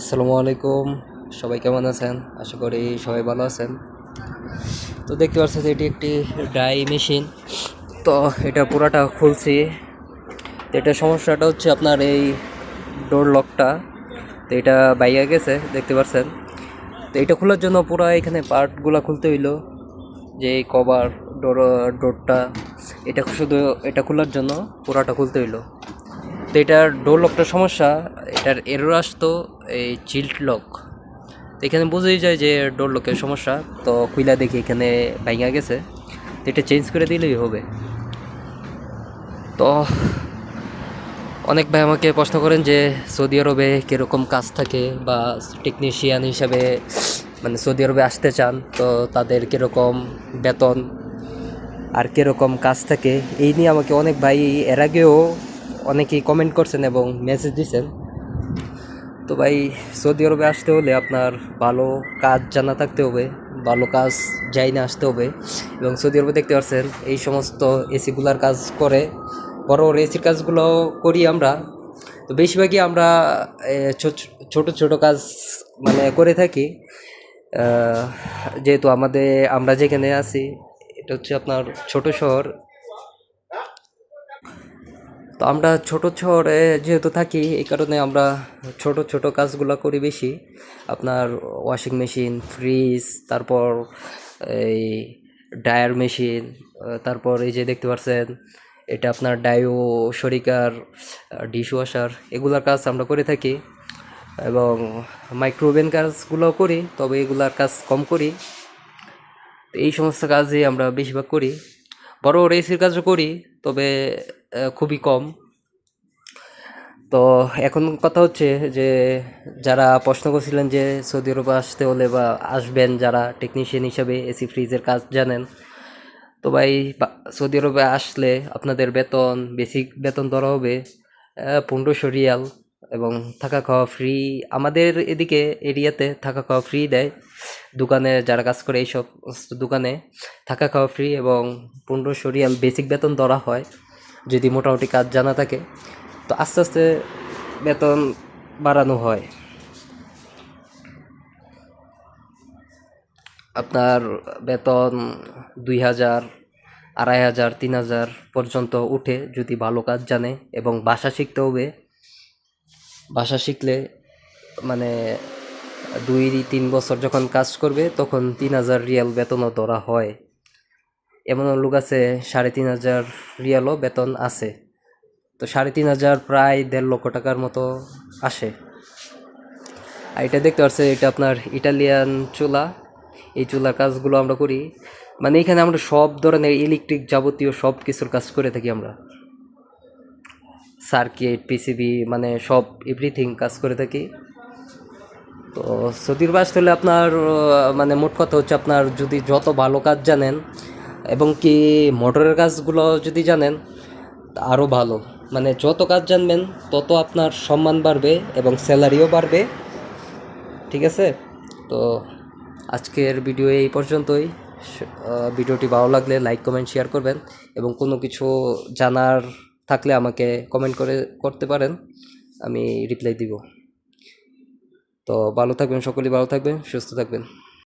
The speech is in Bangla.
আসসালামু আলাইকুম। সবাই কেমন আছেন? আশা করি সবাই ভালো আছেন। তো দেখতে পাচ্ছেন, এটি একটি ডাই মেশিন। তো এটা পুরাটা খুলছি। তো এটা সমস্যাটা হচ্ছে আপনার এই ডোর লকটা তো এটা বাইয়া গেছে, দেখতে পাচ্ছেন। তো এটা খোলার জন্য পুরো এখানে পার্টগুলো খুলতে হইল। যে এই কভার ডোর ডোরটা এটা শুধু এটা খোলার জন্য পুরাটা খুলতে হইল। তো এটার ডোর লকটার সমস্যা, এটার এরর আসতো। এই চিল্ট লক। এখানে বোঝাই যায় যে ডোর লকের সমস্যা, তো খুইলা দেখি এখানে ভাঙা গেছে। তো এটা চেঞ্জ করে দিলেই হবে। তো অনেক ভাই আমাকে প্রশ্ন করেন যে সৌদি আরবে কীরকম কাজ থাকে বা টেকনিশিয়ান হিসাবে মানে সৌদি আরবে আসতে চান, তো তাদের কীরকম বেতন আর কীরকম কাজ থাকে, এই নিয়ে আমাকে অনেক ভাই এর আগেও অনেকেই কমেন্ট করছেন এবং মেসেজ দিছেন। তো ভাই, সৌদি আরবে আসতে হলে আপনার ভালো কাজ জানা থাকতে হবে, ভালো কাজ যাই না আসতে হবে। এবং সৌদি আরবে দেখতে পাচ্ছেন এই সমস্ত এসিগুলার কাজ করে, বড় বড় এসির কাজগুলো করি আমরা। তো বেশিরভাগই আমরা ছোট ছোট কাজ মানে করে থাকি। যেহেতু আমাদের, আমরা যেখানে আছি, এটা হচ্ছে আপনার ছোট শহর। তো আমরা ছোট শহরে যেহেতু থাকি, এই কারণে আমরা ছোট ছোট কাজগুলো করি বেশি। আপনার ওয়াশিং মেশিন ফ্রিজ তারপর এই ডায়ার মেশিন তারপর এই যে দেখতে পাচ্ছেন এটা আপনার ডায়ো শরিকার ডিশ ওয়াশার এগুলার কাজ আমরা করে থাকি। এবং মাইক্রোওভেন কাজগুলো করি, তবে এগুলার কাজ কম করি। এই সমস্ত কাজই আমরা বেশিরভাগ করি। বড় এসির কাজও করি। তবে খুবই কম। তো এখন কথা হচ্ছে যে, যারা প্রশ্ন করছিলেন যে সৌদি আরবে আসতে হলে বা আসবেন যারা টেকনিশিয়ান হিসাবে এসি ফ্রিজের কাজ জানেন, তো ভাই সৌদি আরবে আসলে আপনাদের বেতন বেসিক বেতন ধরা হবে পনেরোশো রিয়াল। এবং থাকা খাওয়া ফ্রি আমাদের এদিকে এরিয়াতে থাকা খাওয়া ফ্রি দেয়। দোকানে যারা কাজ করে এইসব দোকানে থাকা খাওয়া ফ্রি এবং পনেরোশো রিয়াল বেসিক বেতন ধরা হয়, যদি মোটামুটি কাজ জানা থাকে। তো আস্তে আস্তে বেতন বাড়ানো হয়। আপনার বেতন দুই হাজার, আড়াই হাজার, তিন হাজার পর্যন্ত উঠে যদি ভালো কাজ জানে এবং ভাষা শিখতে হবে। ভাষা শিখলে মানে দুই তিন বছর যখন কাজ করবে, তখন তিন হাজার রিয়াল বেতনও ধরা হয়। এমন লোক আছে, সাড়ে তিন হাজার রিয়ালও বেতন আছে। তো সাড়ে তিন হাজার প্রায় দেড় লক্ষ টাকার মতো আসে। আর এটা দেখতে পাচ্ছি এটা আপনার ইটালিয়ান চুলা। এই চুলার কাজগুলো আমরা করি। মানে এখানে আমরা সব ধরনের ইলেকট্রিক যাবতীয় সব কিছুর কাজ করে থাকি আমরা। সার্কিট, পিসিবি মানে সব এভরিথিং কাজ করে থাকি। তো সতীর বাস হলে আপনার মানে মোট কথা হচ্ছে আপনার যদি যত ভালো কাজ জানেন এবং কি মোটরের কাজগুলো যদি জানেন আরও ভালো। মানে যত কাজ জানবেন, তত আপনার সম্মান বাড়বে এবং স্যালারিও বাড়বে। ঠিক আছে? তো আজকের ভিডিও এই পর্যন্তই। ভিডিওটি ভালো লাগলে লাইক, কমেন্ট শেয়ার করবেন এবং কোনো কিছু জানার থাকলে আমাকে কমেন্ট করে, করতে পারেন। আমি রিপ্লাই দিব। তো ভালো থাকবেন সকলেই, ভালো থাকবেন, সুস্থ থাকবেন।